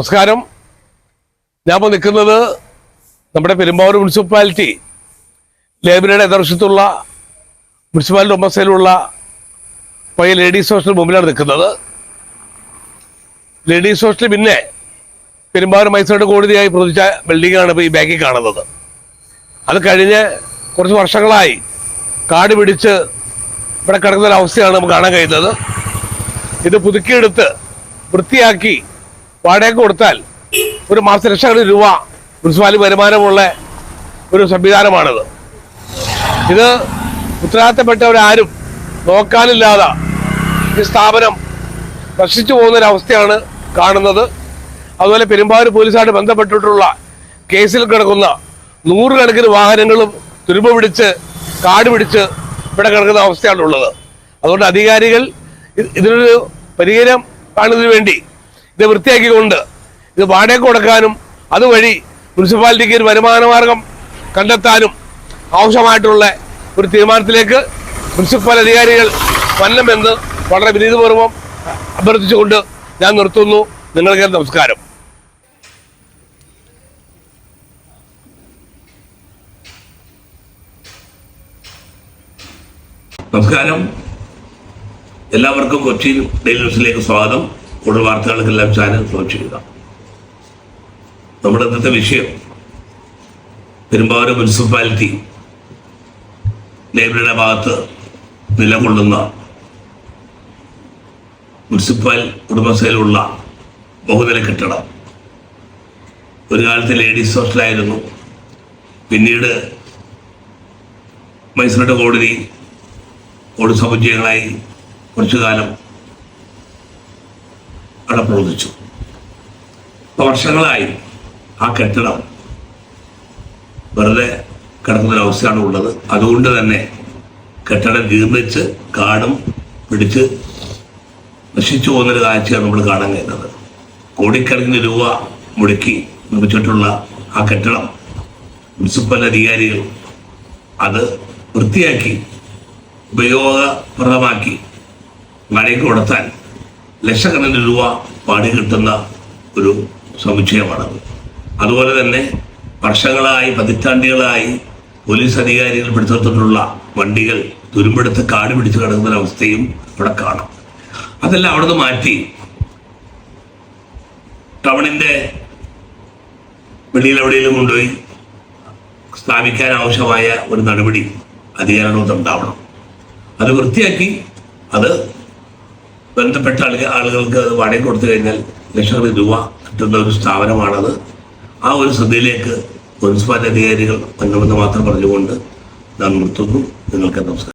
നമസ്കാരം. ഞാൻ ഇപ്പോൾ നിൽക്കുന്നത് നമ്മുടെ പെരുമ്പാവൂർ മുനിസിപ്പാലിറ്റി ലേബിനയുടെ എതിർവശത്തുള്ള മുനിസിപ്പാലിറ്റി ഒമ്പസയിലുള്ള പയ്യ ലേഡീസ് ഹോസ്റ്റൽ മുമ്പിലാണ് നിൽക്കുന്നത്. ലേഡീസ് ഹോസ്റ്റൽ പിന്നെ പെരുമ്പാവൂർ മൈസൂരുടെ കോടതിയായി പ്രതിച്ച ബിൽഡിങ്ങാണ് ഇപ്പോൾ ഈ ബാക്കിൽ കാണുന്നത്. അത് കഴിഞ്ഞ് കുറച്ച് വർഷങ്ങളായി കാട് പിടിച്ച് ഇവിടെ കിടക്കുന്ന ഒരു അവസ്ഥയാണ് നമുക്ക് കാണാൻ കഴിയുന്നത്. ഇത് പുതുക്കിയെടുത്ത് വൃത്തിയാക്കി വാടക കൊടുത്താൽ ഒരു മാസം ലക്ഷക്കണക്കിന് രൂപ മുനിസിപ്പാലിറ്റി വരുമാനമുള്ള ഒരു സംവിധാനമാണിത്. ഇത് ഉത്തരവാദിത്തപ്പെട്ടവരാരും നോക്കാനില്ലാതെ ഈ സ്ഥാപനം നശിച്ചു പോകുന്നൊരവസ്ഥയാണ് കാണുന്നത്. അതുപോലെ പെരുമ്പാവൂർ പോലീസായിട്ട് ബന്ധപ്പെട്ടിട്ടുള്ള കേസിൽ കിടക്കുന്ന നൂറുകണക്കിന് വാഹനങ്ങളും തുരുമ്പ് പിടിച്ച് കാട് പിടിച്ച് ഇവിടെ കിടക്കുന്ന അവസ്ഥയാണ് ഉള്ളത് അതുകൊണ്ട് അധികാരികൾ ഇതിനൊരു പരിഹാരം കാണുന്നതിന് വേണ്ടി ഇത് വൃത്തിയാക്കിക്കൊണ്ട് ഇത് വാടക കൊടുക്കാനും അതുവഴി മുനിസിപ്പാലിറ്റിക്ക് ഒരു വരുമാന മാർഗം കണ്ടെത്താനും ആവശ്യമായിട്ടുള്ള ഒരു തീരുമാനത്തിലേക്ക് മുനിസിപ്പൽ അധികാരികൾ വരണമെന്ന് വളരെ വിനീതപൂർവം അഭ്യർത്ഥിച്ചുകൊണ്ട് ഞാൻ നിർത്തുന്നു. നിങ്ങൾക്ക് നമസ്കാരം. നമസ്കാരം. എല്ലാവർക്കും കൊച്ചി ഡെയിലി ന്യൂസിലേക്ക് സ്വാഗതം. കൂടുതൽ വാർത്തകൾക്കെല്ലാം ചാനൽ ഫോളോ ചെയ്യുക. നമ്മുടെ ഇന്നത്തെ വിഷയം പെരുമ്പാവൂർ മുനിസിപ്പാലിറ്റി ലൈബ്രറിയുടെ ഭാഗത്ത് നിലകൊള്ളുന്ന മുനിസിപ്പൽ ഉടമസ്ഥയിലുള്ള ബഹുനില കെട്ടിടം. ഒരു കാലത്ത് ലേഡീസ് ഹോസ്റ്റലായിരുന്നു പിന്നീട് മൈസൂരുടെ കോടതി കോടതി സമുച്ചയങ്ങളായി കുറച്ചു കാലം അവിടെ അപ്പൊ വർഷങ്ങളായി ആ കെട്ടിടം വെറുതെ കിടക്കുന്ന ഒരു അവസ്ഥയാണ് ഉള്ളത്. അതുകൊണ്ട് തന്നെ കെട്ടിടം ജീർണിച്ച് കാടും പിടിച്ച് നശിച്ചു പോകുന്നൊരു കാഴ്ചയാണ് നമ്മൾ കാണാൻ കഴിയുന്നത്. കോടിക്കണക്കിന് രൂപ മുടക്കി നിർമ്മിച്ചിട്ടുള്ള ആ കെട്ടിടം മുനിസിപ്പൽ അധികാരികൾ അത് വൃത്തിയാക്കി ഉപയോഗപ്രദമാക്കി മഴയ്ക്ക് കൊടുത്താൽ ലക്ഷക്കണക്കിന് രൂപ പാടി കിട്ടുന്ന ഒരു സമുച്ചയമാണത്. അതുപോലെ തന്നെ വർഷങ്ങളായി പതിറ്റാണ്ടുകളായി പോലീസ് അധികാരികൾ പിടിച്ചെടുത്തിട്ടുള്ള വണ്ടികൾ തുരുമ്പെടുത്ത് കാട് പിടിച്ച് കിടക്കുന്ന അവസ്ഥയും ഇവിടെ കാണാം. അതെല്ലാം അവിടുന്ന് മാറ്റി ടൗണിന്റെ വെളിയിൽ എവിടെയെങ്കിലും കൊണ്ടുപോയി സ്ഥാപിക്കാൻ ആവശ്യമായ ഒരു നടപടി അധികാരികളോട് ഉണ്ടാവണം. അത് വൃത്തിയാക്കി അത് ബന്ധപ്പെട്ട ആളുകൾ ആളുകൾക്ക് അത് വാടക കൊടുത്തു കഴിഞ്ഞാൽ ലക്ഷക്കണക്കിന് രൂപ കിട്ടുന്ന ഒരു സ്ഥാപനമാണത്. ആ ഒരു ശ്രദ്ധയിലേക്ക് മുനിസിപ്പാലിറ്റി അധികാരികൾ വരണമെന്ന് മാത്രം പറഞ്ഞുകൊണ്ട് ഞാൻ നിർത്തുന്നു. നിങ്ങൾക്ക് നമസ്കാരം